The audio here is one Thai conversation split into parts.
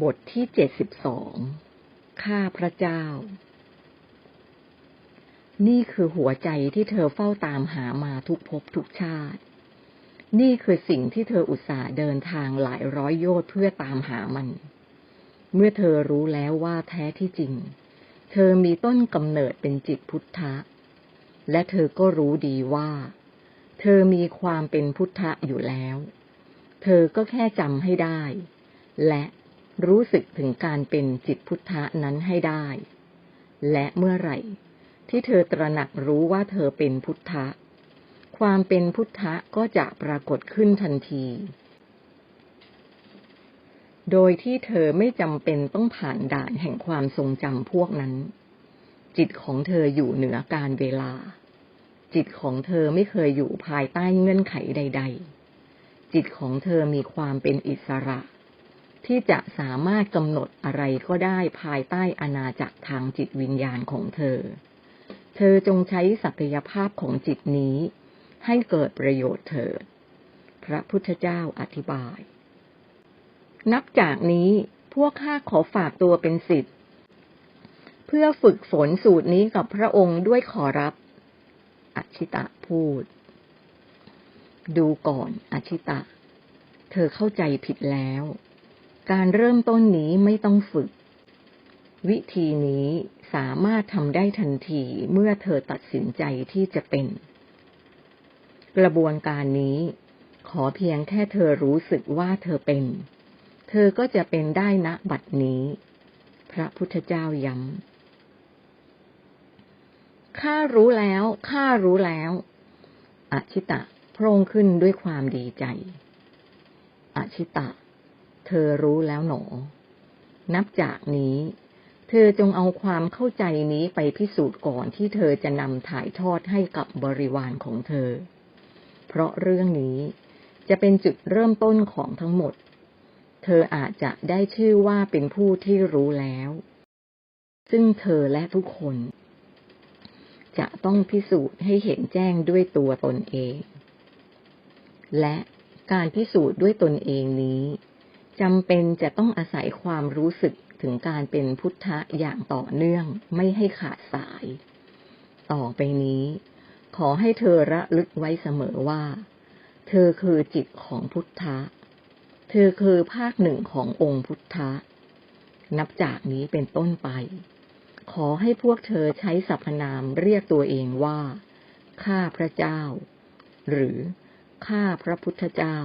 บทที่เจ็ดสิบสอง ข้าพระเจ้า นี่คือหัวใจที่เธอเฝ้าตามหามาทุกภพทุกชาติ นี่คือสิ่งที่เธออุตส่าห์เดินทางหลายร้อยโยชน์เพื่อตามหามัน เมื่อเธอรู้แล้วว่าแท้ที่จริง เธอมีต้นกำเนิดเป็นจิตพุทธะ และเธอก็รู้ดีว่า เธอมีความเป็นพุทธะอยู่แล้ว เธอก็แค่จำให้ได้ และ รู้สึกถึงการเป็นจิตพุทธะนั้นให้ได้ และเมื่อไหร่ ที่เธอตระหนักรู้ว่าเธอเป็นพุทธะ ความเป็นพุทธะก็จะปรากฏขึ้นทันที โดยที่เธอไม่จำเป็นต้องผ่านด่านแห่งความทรงจำพวกนั้น จิตของเธออยู่เหนือการเวลา จิตของเธอไม่เคยอยู่ภายใต้เงื่อนไขใด ๆ จิตของเธอมีความเป็นอิสระ ที่จะสามารถกำหนดอะไรก็ได้ภายใต้อาณาจักรทางจิตวิญญาณของเธอ เธอจงใช้ศักยภาพของจิตนี้ ให้เกิดประโยชน์เถิด พระพุทธเจ้าอธิบาย นับจากนี้พวกข้าขอฝากตัวเป็นสิทธิ์ เพื่อฝึกฝนสูตรนี้กับพระองค์ด้วยขอรับอชิตะพูด ดูก่อนอชิตะ เธอเข้าใจผิดแล้ว การเริ่มต้นนี้ไม่ต้องฝึก วิธีนี้สามารถทำได้ทันทีเมื่อเธอตัดสินใจที่จะเป็น กระบวนการนี้ ขอเพียงแค่เธอรู้สึกว่าเธอเป็น เธอก็จะเป็นได้ณบัดนี้ พระพุทธเจ้าย้ำข้ารู้แล้วข้ารู้แล้วอชิตะโพร่งขึ้นด้วยความดีใจอชิตะ ธอรู้แล้วหนอ นับจากนี้ เธอจงเอาความเข้าใจนี้ไปพิสูจน์ก่อนที่เธอจะนำถ่ายทอดให้กับบริวารของเธอ เพราะเรื่องนี้จะเป็นจุดเริ่มต้นของทั้งหมด เธออาจจะได้ชื่อว่าเป็นผู้ที่รู้แล้ว ซึ่งเธอและทุกคน จะต้องพิสูจน์ให้เห็นแจ้งด้วยตัวตนเอง และการพิสูจน์ด้วยตนเองนี้ จำเป็นจะต้องอาศัยความรู้สึกถึงการเป็นพุทธะอย่างต่อเนื่องไม่ให้ขาดสาย ต่อไปนี้ ขอให้เธอระลึกไว้เสมอว่า เธอคือจิตของพุทธะ เธอคือภาคหนึ่งขององค์พุทธะ นับจากนี้เป็นต้นไป ขอให้พวกเธอใช้สรรพนามเรียกตัวเองว่า ข้าพระเจ้า หรือ ข้าพระพุทธเจ้า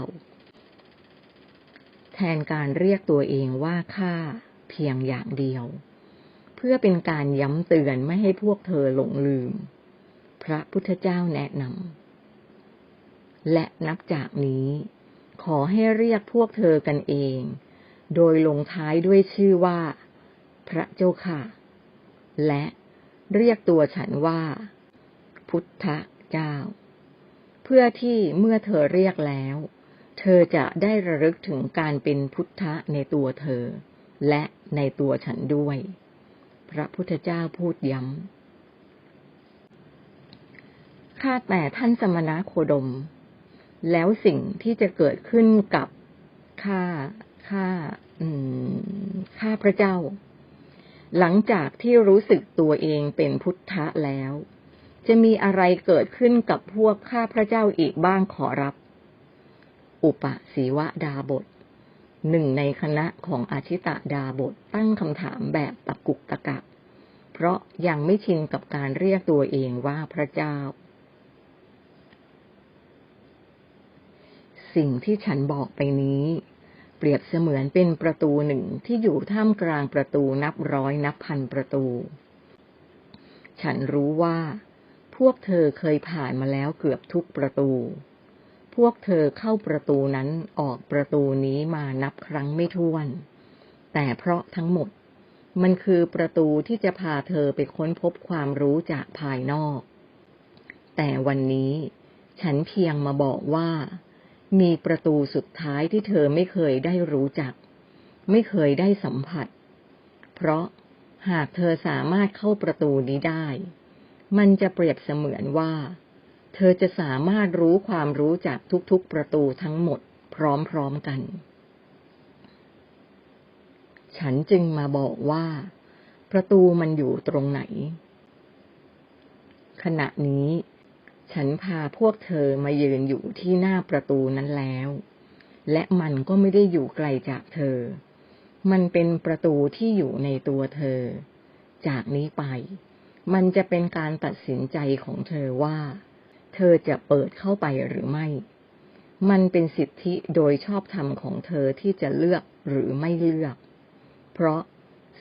แทนการเรียกตัวเองว่าข้าเพียงอย่างเดียว เพื่อเป็นการย้ำเตือนไม่ให้พวกเธอหลงลืม พระพุทธเจ้าแนะนำและนับจากนี้ ขอให้เรียกพวกเธอกันเอง โดยลงท้ายด้วยชื่อว่า พระเจ้าค่ะ และเรียกตัวฉันว่า พุทธเจ้า เพื่อที่เมื่อเธอเรียกแล้ว เธอจะได้ระลึกถึงการเป็นพุทธะในตัวเธอ และในตัวฉันด้วย พระพุทธเจ้าพูดย้ำ ข้าแต่ท่านสมณะโคดม แล้วสิ่งที่จะเกิดขึ้นกับข้าข้าข้าพระเจ้า หลังจากที่รู้สึกตัวเองเป็นพุทธะแล้ว จะมีอะไรเกิดขึ้นกับพวกข้าพระเจ้าอีกบ้างขอรับ อุปสีวดาบท หนึ่งในคณะของอาชิตะดาบทตั้งคำถามแบบตะกุกตะกักเพราะยังไม่ชินกับการเรียกตัวเองว่าพระเจ้า สิ่งที่ฉันบอกไปนี้ เปรียบเสมือนเป็นประตูหนึ่งที่อยู่ท่ามกลางประตูนับร้อยนับพันประตู ฉันรู้ว่า พวกเธอเคยผ่านมาแล้วเกือบทุกประตู พวกเธอเข้าประตูนั้นออกประตูนี้มานับครั้งไม่ถ้วน แต่เพราะทั้งหมด มันคือประตูที่จะพาเธอไปค้นพบความรู้จากภายนอก แต่วันนี้ ฉันเพียงมาบอกว่า มีประตูสุดท้ายที่เธอไม่เคยได้รู้จัก ไม่เคยได้สัมผัส เพราะหากเธอสามารถเข้าประตูนี้ได้ มันจะเปรียบเสมือนว่า เธอจะสามารถรู้ความรู้จากทุกๆประตูทั้งหมด พร้อมๆกัน ฉันจึงมาบอกว่า ประตูมันอยู่ตรงไหน ขณะนี้ ฉันพาพวกเธอมายืนอยู่ที่หน้าประตูนั้นแล้ว และมันก็ไม่ได้อยู่ไกลจากเธอ มันเป็นประตูที่อยู่ในตัวเธอ จากนี้ไป มันจะเป็นการตัดสินใจของเธอว่า เธอจะเปิดเข้าไปหรือไม่ มันเป็นสิทธิโดยชอบธรรมของเธอที่จะเลือกหรือไม่เลือก เพราะ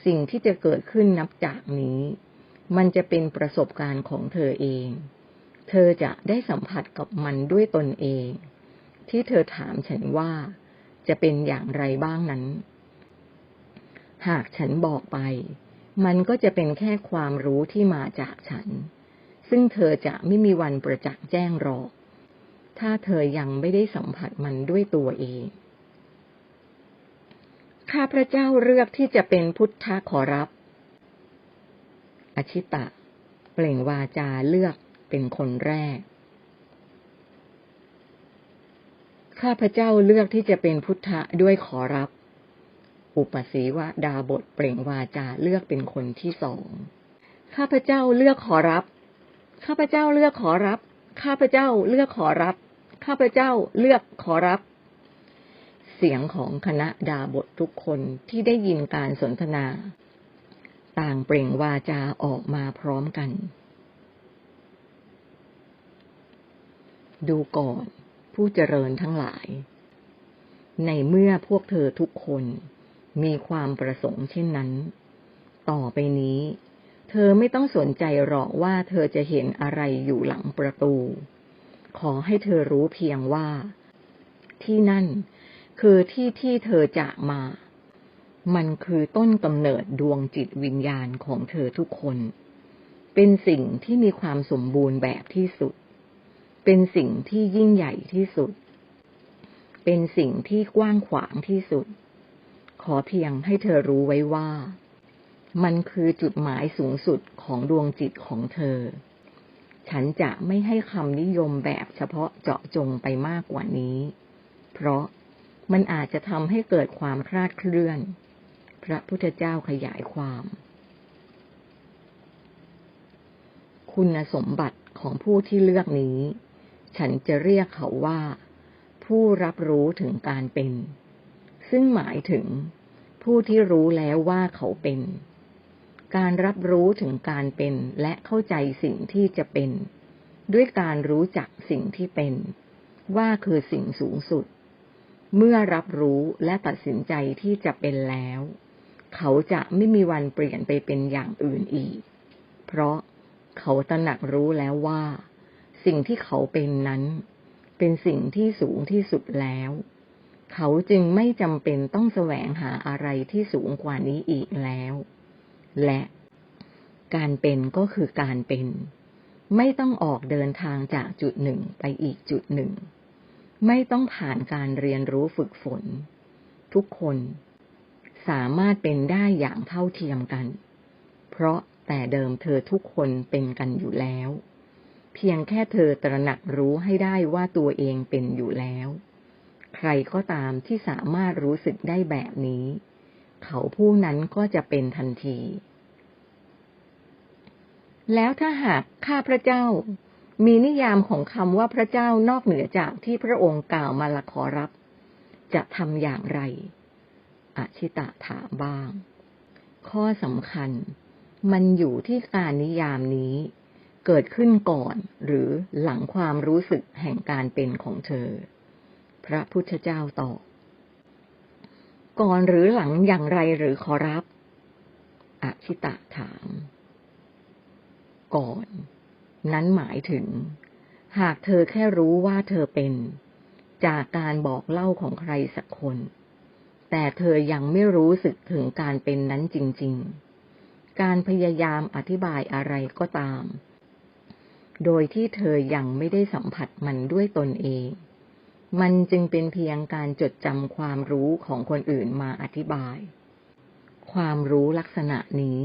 สิ่งที่จะเกิดขึ้นนับจากนี้ มันจะเป็นประสบการณ์ของเธอเอง เธอจะได้สัมผัสกับมันด้วยตนเอง ที่เธอถามฉันว่าจะเป็นอย่างไรบ้างนั้น หากฉันบอกไป มันก็จะเป็นแค่ความรู้ที่มาจากฉัน ซึ่งเธอจะไม่มีวันประจักษ์แจ้งหรอก ถ้าเธอยังไม่ได้สัมผัสมันด้วยตัวเอง ข้าพระเจ้าเลือกที่จะเป็นพุทธะขอรับ อชิตะ เปล่งวาจาเลือกเป็นคนแรก ข้าพระเจ้าเลือกที่จะเป็นพุทธะด้วยขอรับ อุปสีวดาบทเปล่งวาจาเลือกเป็นคนที่สอง ข้าพระเจ้าเลือกขอรับ ข้าพเจ้าเลือกขอรับ ข้าพเจ้าเลือกขอรับ ข้าพเจ้าเลือกขอรับ เสียงของคณะดาบททุกคนที่ได้ยินการสนทนา ต่างเปล่งวาจาออกมาพร้อมกัน ดูก่อนผู้เจริญทั้งหลาย ในเมื่อพวกเธอทุกคนมีความประสงค์เช่นนั้น ต่อไปนี้ เธอไม่ต้องสนใจหรอกว่าเธอจะเห็นอะไรอยู่หลังประตู ขอให้เธอรู้เพียงว่า ที่นั่นคือที่ที่เธอจากมา มันคือต้นกำเนิดดวงจิตวิญญาณของเธอทุกคน เป็นสิ่งที่มีความสมบูรณ์แบบที่สุด เป็นสิ่งที่ยิ่งใหญ่ที่สุด เป็นสิ่งที่กว้างขวางที่สุด ขอเพียงให้เธอรู้ไว้ว่า มันคือจุดหมายสูงสุดของดวงจิตของเธอ ฉันจะไม่ให้คำนิยมแบบเฉพาะเจาะจงไปมากกว่านี้ เพราะมันอาจจะทำให้เกิดความคลาดเคลื่อน พระพุทธเจ้าขยายความ คุณสมบัติของผู้ที่เลือกนี้ ฉันจะเรียกเขาว่า ผู้รับรู้ถึงการเป็น ซึ่งหมายถึงผู้ที่รู้แล้วว่าเขาเป็น การรับรู้ถึงการเป็นและเข้าใจสิ่งที่จะเป็น ด้วยการรู้จักสิ่งที่เป็น ว่าคือสิ่งสูงสุด เมื่อรับรู้และตัดสินใจที่จะเป็นแล้ว เขาจะไม่มีวันเปลี่ยนไปเป็นอย่างอื่นอีก เพราะเขาตระหนักรู้แล้วว่า สิ่งที่เขาเป็นนั้น เป็นสิ่งที่สูงที่สุดแล้ว เขาจึงไม่จำเป็นต้องแสวงหาอะไรที่สูงกว่านี้อีกแล้ว และการเป็นก็คือการเป็น ไม่ต้องออกเดินทางจากจุดหนึ่งไปอีกจุดหนึ่ง ไม่ต้องผ่านการเรียนรู้ฝึกฝน ทุกคนสามารถเป็นได้อย่างเท่าเทียมกัน เพราะแต่เดิมเธอทุกคนเป็นกันอยู่แล้ว เพียงแค่เธอตระหนักรู้ให้ได้ว่าตัวเองเป็นอยู่แล้ว ใครก็ตามที่สามารถรู้สึกได้แบบนี้ เขาผู้นั้นก็จะเป็นทันที แล้วถ้าหากข้าพระเจ้า มีนิยามของคำว่าพระเจ้านอกเหนือจากที่พระองค์กล่าวมาละขอรับ จะทำอย่างไรอาชิตะถามบ้าง ข้อสำคัญ มันอยู่ที่การนิยามนี้ เกิดขึ้นก่อนหรือหลังความรู้สึกแห่งการเป็นของเธอ พระพุทธเจ้าตอบก่อนหรือหลังอย่างไรหรือขอรับ อชิตะถาม ก่อน นั้นหมายถึง หากเธอแค่รู้ว่าเธอเป็น จากการบอกเล่าของใครสักคน แต่เธอยังไม่รู้สึกถึงการเป็นนั้นจริง ๆ การพยายามอธิบายอะไรก็ตาม โดยที่เธอยังไม่ได้สัมผัสมันด้วยตนเอง มันจึงเป็นเพียงการจดจำความรู้ของคนอื่นมาอธิบาย ความรู้ลักษณะนี้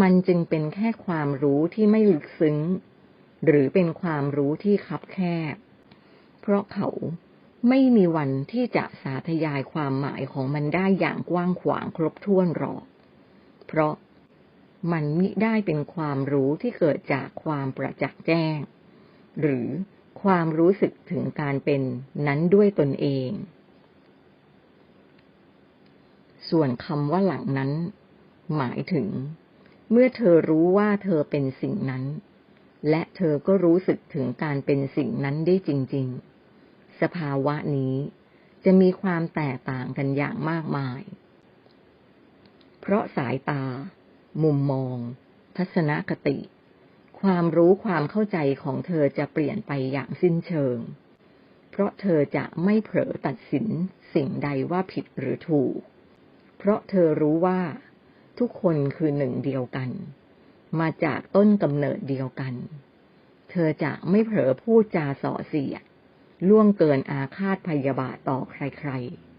มันจึงเป็นแค่ความรู้ที่ไม่ลึกซึ้ง หรือเป็นความรู้ที่คับแคบ เพราะเขาไม่มีวันที่จะสาธยายความหมายของมันได้อย่างกว้างขวางครบถ้วนหรอก เพราะมันมิได้เป็นความรู้ที่เกิดจากความประจักษ์แจ้ง หรือความรู้สึกถึงการเป็นนั้นด้วยตนเอง ส่วนคำว่าหลังนั้น หมายถึง เมื่อเธอรู้ว่าเธอเป็นสิ่งนั้น และเธอก็รู้สึกถึงการเป็นสิ่งนั้นได้จริง ๆ สภาวะนี้จะมีความแตกต่างกันอย่างมากมาย เพราะสายตา มุมมอง ทัศนคติ ความรู้ความเข้าใจของเธอจะเปลี่ยนไปอย่างสิ้นเชิง เพราะเธอจะไม่เผลอตัดสินสิ่งใดว่าผิดหรือถูก เพราะเธอรู้ว่า ทุกคนคือหนึ่งเดียวกัน มาจากต้นกำเนิดเดียวกัน เธอจะไม่เผลอพูดจาส่อเสียดล่วงเกินอาฆาตพยาบาทต่อใคร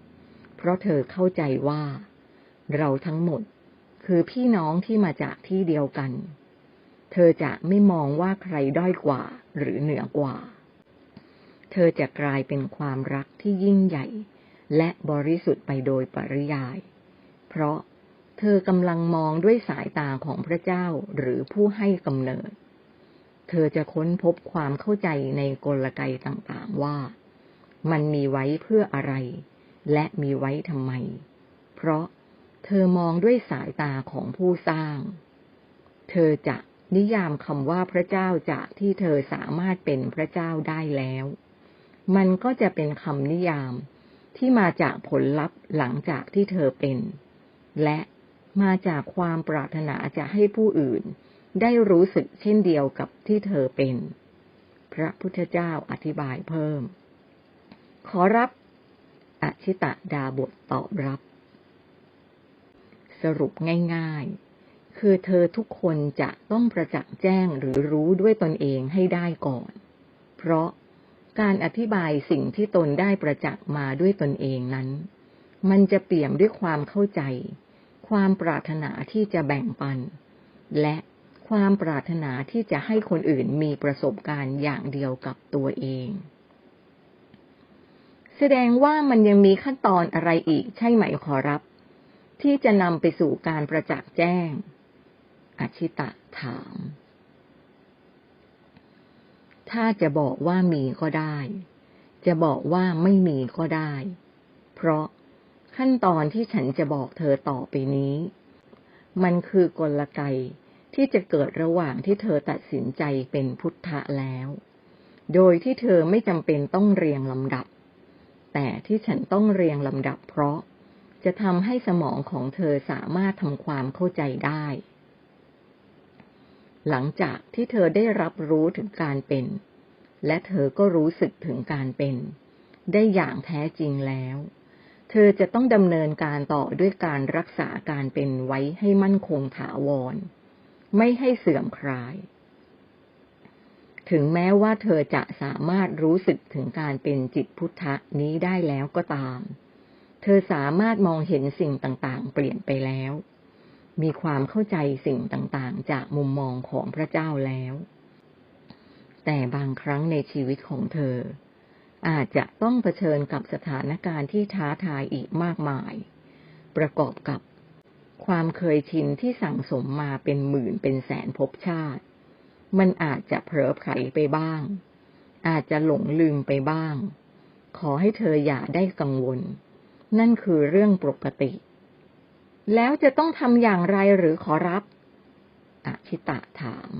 ๆ เพราะเธอเข้าใจว่า เราทั้งหมดคือพี่น้องที่มาจากที่เดียวกัน เธอจะไม่มองว่าใครด้อยกว่าหรือเหนือกว่า เธอจะกลายเป็นความรักที่ยิ่งใหญ่ และบริสุทธิ์ไปโดยปริยาย เพราะ เธอกำลังมองด้วยสายตาของพระเจ้าหรือผู้ให้กำเนิด เธอจะค้นพบความเข้าใจในกลไกต่างๆว่า มันมีไว้เพื่ออะไร และมีไว้ทำไม เพราะเธอมองด้วยสายตาของผู้สร้าง เธอจะนิยามคำว่าพระเจ้าจากที่เธอสามารถเป็นพระเจ้าได้แล้ว มันก็จะเป็นคำนิยามที่มาจากผลลัพธ์หลังจากที่เธอเป็น และ มาจากความปรารถนาจะให้ผู้อื่น ได้รู้สึกเช่นเดียวกับที่เธอเป็น พระพุทธเจ้าอธิบายเพิ่ม ขอรับอชิตะดาบทตอบรับ สรุปง่ายๆ คือเธอทุกคนจะต้องประจักษ์แจ้งหรือรู้ด้วยตนเองให้ได้ก่อน เพราะการอธิบายสิ่งที่ตนได้ประจักษ์มาด้วยตนเองนั้น มันจะเปี่ยมด้วยความเข้าใจ ความปรารถนาที่จะแบ่งปัน และความปรารถนาที่จะให้คนอื่นมีประสบการณ์อย่างเดียวกับตัวเอง แสดงว่ามันยังมีขั้นตอนอะไรอีกใช่ไหมขอรับ ที่จะนำไปสู่การประจักษ์แจ้ง อชิตะถาม ถ้าจะบอกว่ามีก็ได้ จะบอกว่าไม่มีก็ได้ เพราะ ขั้นตอนที่ฉันจะบอกเธอต่อไปนี้ มันคือกลไกที่จะเกิดระหว่างที่เธอตัดสินใจเป็นพุทธะแล้ว โดยที่เธอไม่จำเป็นต้องเรียงลำดับ แต่ที่ฉันต้องเรียงลำดับเพราะจะทำให้สมองของเธอสามารถทำความเข้าใจได้ หลังจากที่เธอได้รับรู้ถึงการเป็น และเธอก็รู้สึกถึงการเป็น ได้อย่างแท้จริงแล้ว เธอจะต้องดำเนินการต่อด้วยการรักษาการเป็นไว้ให้มั่นคงถาวร ไม่ให้เสื่อมคลาย ถึงแม้ว่าเธอจะสามารถรู้สึกถึงการเป็นจิตพุทธะนี้ได้แล้วก็ตาม เธอสามารถมองเห็นสิ่งต่างๆ เปลี่ยนไปแล้ว มีความเข้าใจสิ่งต่างๆ จากมุมมองของพระเจ้าแล้ว แต่บางครั้งในชีวิตของเธอ อาจจะต้องเผชิญกับสถานการณ์ที่ท้าทายอีกมากมาย ประกอบกับความเคยชินที่สั่งสมมาเป็นหมื่นเป็นแสนภพชาติ มันอาจจะเผลอไผลไปบ้าง อาจจะหลงลืมไปบ้าง ขอให้เธออย่าได้กังวล นั่นคือเรื่องปกติ แล้วจะต้องทำอย่างไรหรือขอรับอชิตะถาม